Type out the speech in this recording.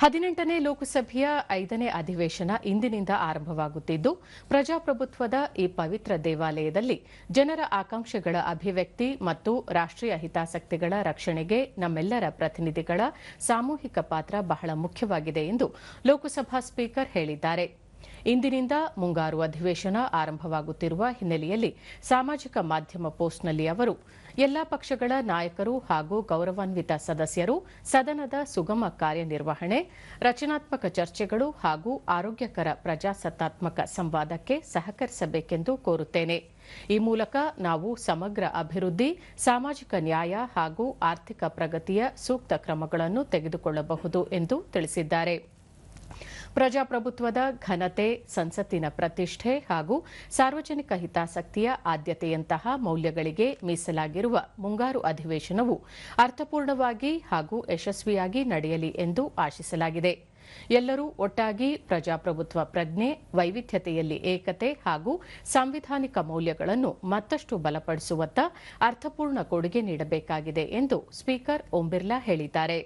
ಹದಿನೆಂಟನೇ ಲೋಕಸಭೆಯ ಐದನೇ ಅಧಿವೇಶನ ಇಂದಿನಿಂದ ಆರಂಭವಾಗುತ್ತಿದ್ದು, ಪ್ರಜಾಪ್ರಭುತ್ವದ ಈ ಪವಿತ್ರ ದೇವಾಲಯದಲ್ಲಿ ಜನರ ಆಕಾಂಕ್ಷೆಗಳ ಅಭಿವ್ಯಕ್ತಿ ಮತ್ತು ರಾಷ್ಟೀಯ ಹಿತಾಸಕ್ತಿಗಳ ರಕ್ಷಣೆಗೆ ನಮ್ಮೆಲ್ಲರ ಪ್ರತಿನಿಧಿಗಳ ಸಾಮೂಹಿಕ ಪಾತ್ರ ಬಹಳ ಮುಖ್ಯವಾಗಿದೆ ಎಂದು ಲೋಕಸಭಾ ಸ್ಪೀಕರ್ ಹೇಳಿದ್ದಾರೆ. ಇಂದಿನಿಂದ ಮುಂಗಾರು ಅಧಿವೇಶನ ಆರಂಭವಾಗುತ್ತಿರುವ ಹಿನ್ನೆಲೆಯಲ್ಲಿ ಸಾಮಾಜಿಕ ಮಾಧ್ಯಮ ಪೋಸ್ಟ್ನಲ್ಲಿ ಅವರು, ಎಲ್ಲಾ ಪಕ್ಷಗಳ ನಾಯಕರು ಹಾಗೂ ಗೌರವಾನ್ವಿತ ಸದಸ್ಯರು, ಸದನದ ಸುಗಮ ಕಾರ್ಯನಿರ್ವಹಣೆ, ರಚನಾತ್ಮಕ ಚರ್ಚೆಗಳು ಹಾಗೂ ಆರೋಗ್ಯಕರ ಪ್ರಜಾಸತ್ತಾತ್ಮಕ ಸಂವಾದಕ್ಕೆ ಸಹಕರಿಸಬೇಕೆಂದು ಕೋರುತ್ತೇನೆ. ಈ ಮೂಲಕ ನಾವು ಸಮಗ್ರ ಅಭಿವೃದ್ಧಿ, ಸಾಮಾಜಿಕ ನ್ಯಾಯ ಹಾಗೂ ಆರ್ಥಿಕ ಪ್ರಗತಿಯ ಸೂಕ್ತ ಕ್ರಮಗಳನ್ನು ತೆಗೆದುಕೊಳ್ಳಬಹುದು ಎಂದು ತಿಳಿಸಿದ್ದಾರೆ. ಪ್ರಜಾಪ್ರಭುತ್ವದ ಘನತೆ, ಸಂಸತ್ತಿನ ಪ್ರತಿಷ್ಠೆ ಹಾಗೂ ಸಾರ್ವಜನಿಕ ಹಿತಾಸಕ್ತಿಯ ಆದ್ಯತೆಯಂತಹ ಮೌಲ್ಯಗಳಿಗೆ ಮೀಸಲಾಗಿರುವ ಮುಂಗಾರು ಅಧಿವೇಶನವು ಅರ್ಥಪೂರ್ಣವಾಗಿ ಹಾಗೂ ಯಶಸ್ವಿಯಾಗಿ ನಡೆಯಲಿ ಎಂದು ಆಶಿಸಲಾಗಿದೆ. ಎಲ್ಲರೂ ಒಟ್ಟಾಗಿ ಪ್ರಜಾಪ್ರಭುತ್ವ ಪ್ರಜ್ಞೆ, ವೈವಿಧ್ಯತೆಯಲ್ಲಿ ಏಕತೆ ಹಾಗೂ ಸಾಂವಿಧಾನಿಕ ಮೌಲ್ಯಗಳನ್ನು ಮತ್ತಷ್ಟು ಬಲಪಡಿಸುವತ್ತ ಅರ್ಥಪೂರ್ಣ ಕೊಡುಗೆ ನೀಡಬೇಕಾಗಿದೆ ಎಂದು ಸ್ಪೀಕರ್ ಓಂ ಬಿರ್ಲಾ ಹೇಳಿದ್ದಾರೆ.